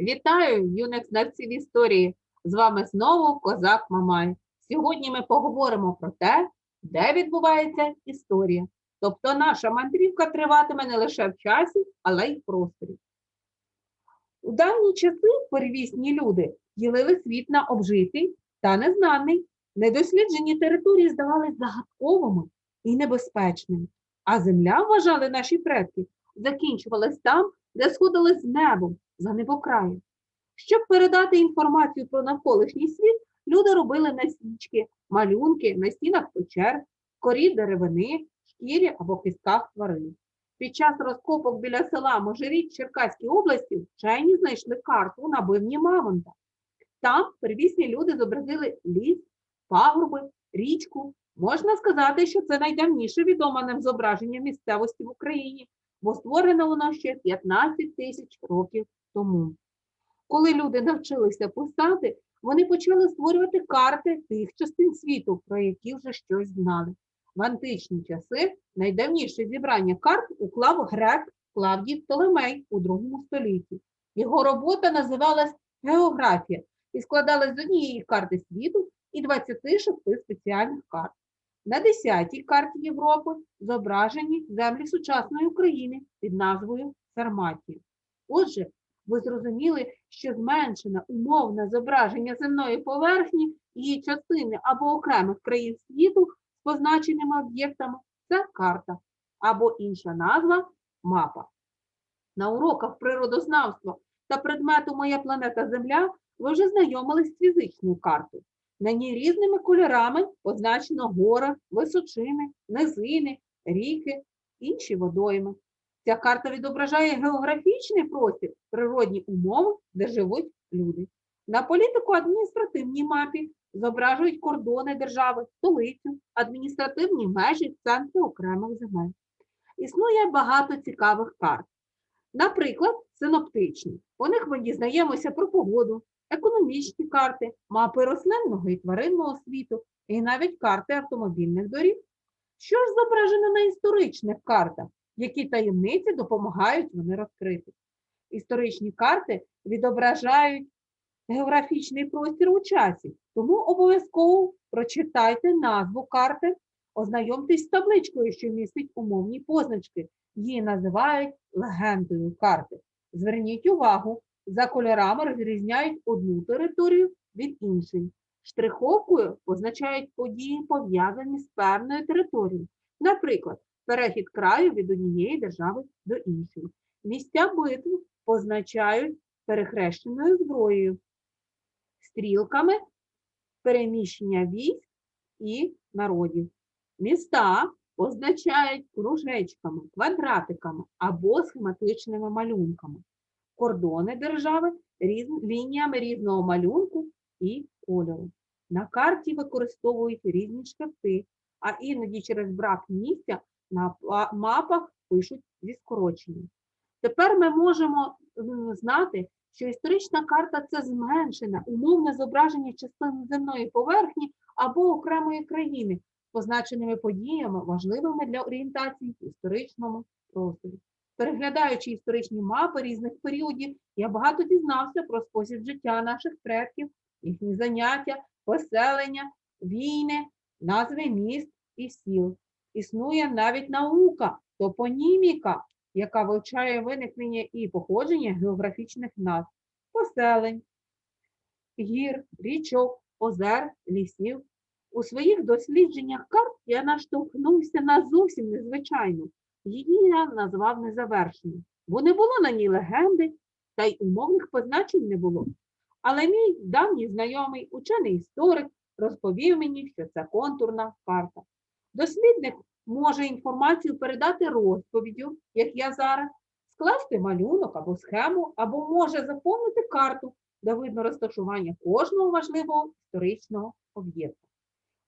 Вітаю, юних знавців історії! З вами знову Козак Мамай. Сьогодні ми поговоримо про те, де відбувається історія. Тобто наша мандрівка триватиме не лише в часі, але й в просторі. У давні часи первісні люди ділили світ на обжитий та незнаний. Недосліджені території здавались загадковими і небезпечними, а земля, вважали наші предки, закінчувалась там, де сходилась з небом за небокраєм. Щоб передати інформацію про навколишній світ, люди робили насічки, малюнки на стінах печер, корі деревини, шкірі або кістках тварин. Під час розкопок біля села Можиріч Черкаській області вчені знайшли карту на бивні Мамонта. Там первісні люди зобразили ліс, пагорби, річку. Можна сказати, що це найдавніше відоме нам зображення місцевості в Україні, бо створено воно ще 15 тисяч років тому. Коли люди навчилися писати, вони почали створювати карти тих частин світу, про які вже щось знали. В античні часи найдавніше зібрання карт уклав грек Клавдій Птолемей у другому столітті. Його робота називалась географія і складалась з однієї карти світу і 26 спеціальних карт. На 10-й карті Європи зображені землі сучасної України під назвою Сарматія. Отже, ви зрозуміли, що зменшене умовне зображення земної поверхні, її частини або окремих країн світу з позначеними об'єктами це карта або інша назва мапа. На уроках природознавства та предмету Моя планета Земля ви вже знайомились з фізичною картою. На ній різними кольорами позначено гори, височини, низини, ріки, інші водойми. Ця карта відображає географічний простір, природні умови, де живуть люди. На політико-адміністративній мапі зображують кордони держави, столицю, адміністративні межі, центри окремих земель. Існує багато цікавих карт. Наприклад, синоптичні. У них ми дізнаємося про погоду, економічні карти, мапи рослинного і тваринного світу, і навіть карти автомобільних доріг. Що ж зображено на історичних картах? Які таємниці допомагають вони розкрити. Історичні карти відображають географічний простір у часі, тому обов'язково прочитайте назву карти, ознайомтесь з табличкою, що містить умовні позначки. Її називають легендою карти. Зверніть увагу, за кольорами розрізняють одну територію від іншої. Штриховкою позначають події, пов'язані з певною територією. Наприклад, перехід краю від однієї держави до іншої. Місця битв позначають перехрещеною зброєю, стрілками переміщення військ і народів. Міста позначають кружечками, квадратиками або схематичними малюнками. Кордони держави різ... лініями різного малюнку і кольору. На карті використовують різні шрифти, а іноді через брак місця на мапах пишуть зі скороченням. Тепер ми можемо знати, що історична карта це зменшене, умовне зображення частини земної поверхні або окремої країни з позначеними подіями, важливими для орієнтації в історичному просторі. Переглядаючи історичні мапи різних періодів, я багато дізнався про спосіб життя наших предків, їхні заняття, поселення, війни, назви міст і сіл. Існує навіть наука, топоніміка, яка вивчає виникнення і походження географічних назв, поселень, гір, річок, озер, лісів. У своїх дослідженнях карт я наштовхнувся на зовсім незвичайну. Її я назвав незавершеною, бо не було на ній легенди, та й умовних позначень не було. Але мій давній знайомий учений історик розповів мені, що це контурна карта. Дослідник може інформацію передати розповіддю, як я зараз, скласти малюнок або схему, або може заповнити карту, де видно розташування кожного важливого історичного об'єкта.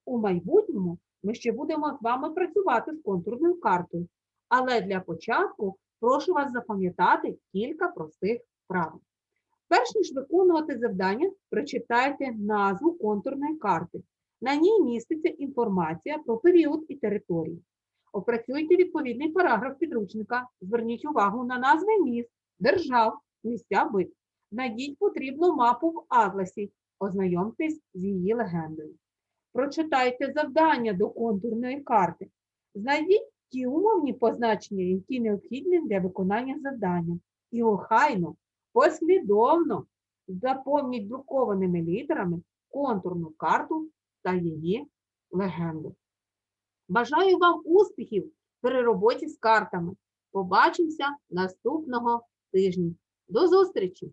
У майбутньому ми ще будемо з вами працювати з контурною картою, але для початку прошу вас запам'ятати кілька простих правил. Перш ніж виконувати завдання, прочитайте назву контурної карти. На ній міститься інформація про період і територію. Опрацюйте відповідний параграф підручника. Зверніть увагу на назви міст, держав, місця битв. Знайдіть потрібну мапу в атласі, ознайомтесь з її легендою. Прочитайте завдання до контурної карти. Знайдіть ті умовні позначення, які необхідні для виконання завдання. І охайно, послідовно заповніть друкованими літерами контурну карту та її легенду. Бажаю вам успіхів при роботі з картами. Побачимося наступного тижня. До зустрічі!